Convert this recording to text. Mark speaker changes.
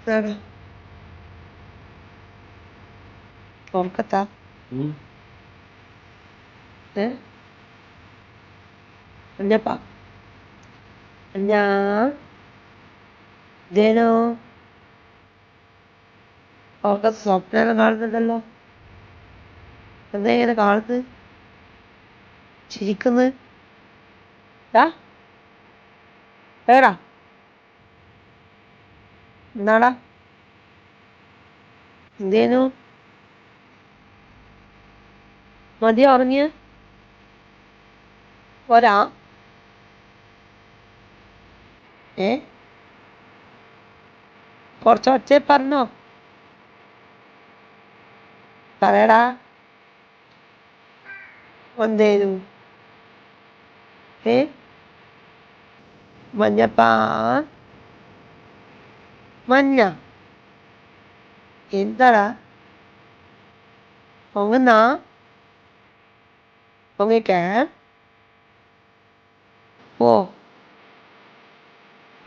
Speaker 1: ഇതാടാ. ഉറക്കത്താ ഏ കുഞ്ഞപ്പാ കുഞ്ഞാ ജേനോ ഉറക്ക സ്വപ്നം കാണുന്നുണ്ടല്ലോ എന്താ ഇങ്ങനെ കാണുന്നത് ചിരിക്കുന്നത് ടാ ഏടാ എന്നാടാ എന്തേനു? മതി ഉറങ്ങിയ? പോരാ. ഏ? കുറച്ച് പറഞ്ഞോ. പറയടാ. എന്തേനു? ഏ? മഞ്ഞപ്പാ. 맞냐? 얘들아, 봉은아, 봉이게, 뭐?